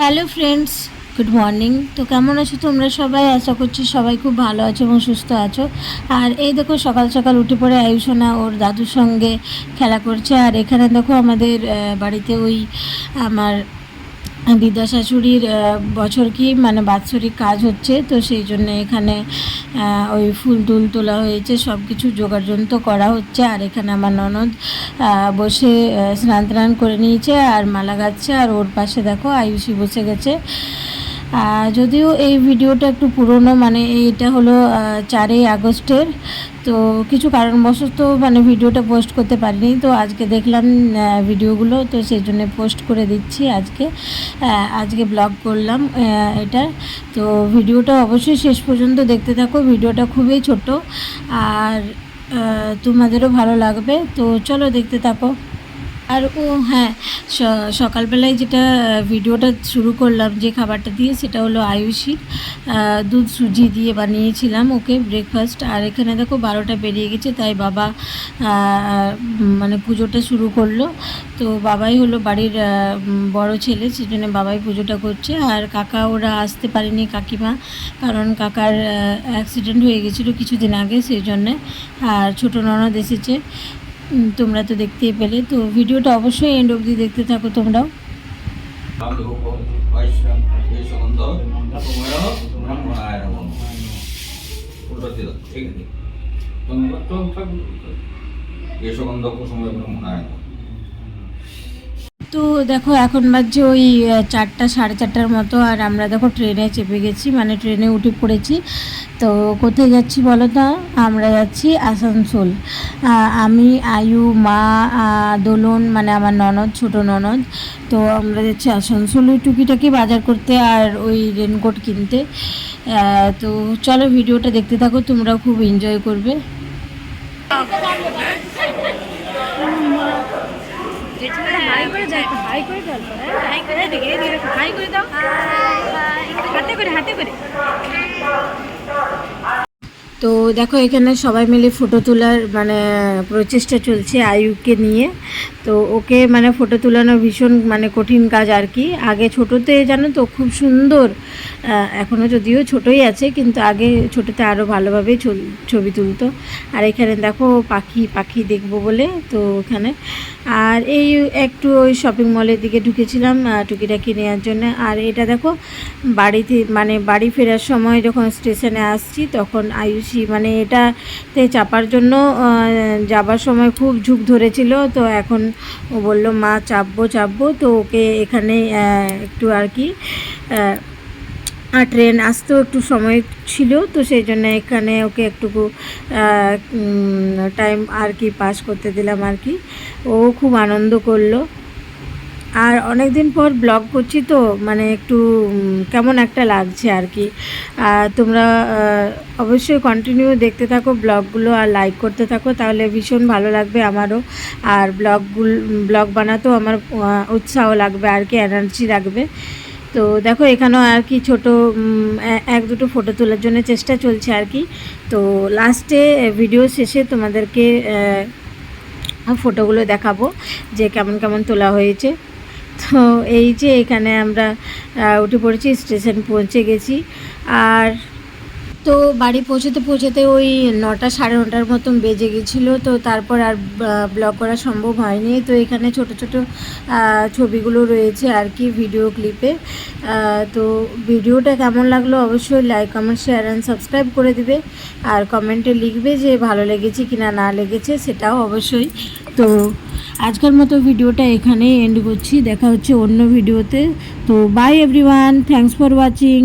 Hello friends good morning তো কেমন আছো তোমরা সবাই? আশা করছি সবাই খুব ভালো আছো এবং সুস্থ আছো। আর এই দেখো, সকাল সকাল উঠে পড়ে আয়ুষনা ওর দাদুর সঙ্গে খেলা করছে। আর এখানে দেখো আমাদের বাড়িতে ওই আমার দিদা শাশুড়ির বছর কি মানে বাৎসরিক কাজ হচ্ছে, তো সেই জন্য এখানে ওই ফুল টুল তোলা হয়েছে সব কিছু তো করা হচ্ছে, আর এখানে আমার ননদ বসে স্নান টান করে নিয়েছে, আর মালা গাচ্ছে, আর ওর পাশে দেখো আয়ুষি বসে গেছে। যদিও এই ভিডিওটা একটু পুরনো মানে এটা হলো চারই আগস্টের, তো কিছু কারণবশত মানে ভিডিওটা পোস্ট করতে পারিনি, তো আজকে দেখলাম ভিডিওগুলো, তো সেই জন্য পোস্ট করে দিচ্ছি আজকে আজকে ব্লগ করলাম এটা, তো ভিডিওটা অবশ্যই শেষ পর্যন্ত দেখতে থাকো, ভিডিওটা খুবই ছোট, আর তোমাদেরও ভালো লাগবে, তো চলো দেখতে থাকো। আর ও হ্যাঁ সকালবেলায় যেটা ভিডিওটা শুরু করলাম, যে খাবারটা দিয়ে, সেটা হলো আয়ুষির দুধ সুজি দিয়ে বানিয়েছিলাম ওকে ব্রেকফাস্ট আর এখানে দেখো বারোটা বেরিয়ে গেছে, তাই বাবা মানে পুজোটা শুরু করল। তো বাবাই হলো বাড়ির বড় ছেলে, সেজন্য বাবাই পুজোটা করছে। আর কাকা ওরা আসতে পারেনি কাকিমা, কারণ কাকার অ্যাক্সিডেন্ট হয়ে গেছিল কিছুদিন আগে সেই জন্যে আর ছোটো ননদ এসেছে। তোমরা তো দেখতেই পেলে তো ভিডিওটা অবশ্যই এন্ড অবধি দেখতে থাকো তোমরাও। ঠিক আছে তো দেখো, এখন বাজছে ওই চারটা, সাড়ে চারটার মতো, আর আমরা দেখো ট্রেনে চেপে গেছি মানে ট্রেনে উঠে পড়েছি। তো কোথায় যাচ্ছি বলো তো? আমরা যাচ্ছি আসানসোল। আমি, আয়ু, মা দোলন মানে আমার ননদ, ছোট ননদ। তো আমরা যাচ্ছি আসানসোল ওই টুকিটাকি বাজার করতে আর ওই রেনকোট কিনতে। তো চলো ভিডিওটা দেখতে থাকো, তোমরাও খুব এনজয় করবে। হাই করে গল্প হাই করে হাই করে দাও। হাতে করে হাতে করে। তো দেখো, এখানে সবাই মিলে ফটো তোলার মানে প্রচেষ্টা চলছে আয়ুকে নিয়ে। তো ওকে মানে ফটো তোলানো ভীষণ মানে কঠিন কাজ আর কি। আগে ছোটোতে জানো তো খুব সুন্দর এখনও যদিও ছোটোই আছে, কিন্তু আগে ছোটোতে আরও ভালোভাবে ছবি তুলতো। আর এখানে দেখো পাখি পাখি দেখব বলে তো ওখানে। আর এই একটু ওই শপিং মলের দিকে ঢুকেছিলাম টুকিটাকি নেওয়ার জন্য। আর এটা দেখো, বাড়িতে মানে বাড়ি ফেরার সময় যখন স্টেশনে আসছি, তখন আয়ুষি মানে এটাতে চাপার জন্য যাবার সময় খুব ঝুঁক ধরেছিল, তো এখন ও বলল, মা, চাপবো চাপবো। তো ওকে এখানে একটু আর কি আর ট্রেন আসতেও একটু সময় ছিল, তো সেই জন্য এখানে ওকে একটুকু টাইম আর কি পাস করতে দিলাম আর কি। ও খুব আনন্দ করল। আর অনেক দিন পর ব্লগ করছি তো মানে একটু কেমন একটা লাগছে আর কি। তোমরা অবশ্যই কন্টিনিউ দেখতে থাকো ব্লগগুলো আর লাইক করতে থাকো, তাহলে ভীষণ ভালো লাগবে আমারও। আর ব্লগগুলো, ব্লগ বানাতেও আমার উৎসাহ লাগবে আর কি এনার্জি লাগবে। তো দেখো, এখানেও আর কি ছোটো এক দুটো ফটো তোলার জন্য চেষ্টা চলছে আর কি। তো লাস্টে ভিডিও শেষে তোমাদেরকে ফটোগুলো দেখাবো যে কেমন কেমন তোলা হয়েছে। তো এই যে এখানে আমরা উঠে পড়েছি, স্টেশন পৌঁছে গেছি। আর তো বাড়ি পৌঁছতে পৌঁছতে ওই নটা সাড়ে নটার মতন বেজে গেছিল, তো তারপর আর ব্লগ করা সম্ভব হয়নি। তো এখানে ছোট ছোট ছবিগুলো রয়েছে আর কি ভিডিও ক্লিপে তো ভিডিওটা কেমন লাগল অবশ্যই like comment share and subscribe করে দিবে। আর কমেন্টে লিখবে যে ভালো লেগেছে কি না না লেগেছে সেটাও অবশ্যই। তো আজকের মতো ভিডিওটা এখানেই এন্ড করছি। দেখা হচ্ছে অন্য ভিডিওতে। তো bye everyone thanks for watching